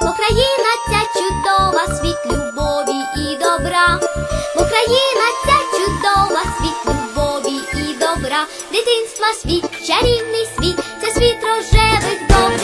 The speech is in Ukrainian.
Україна ця чудова, світ любові і добра. Україна ця чудова, світ любові і добра. Дитинства світ, чарівний світ, це світ рожевих добра.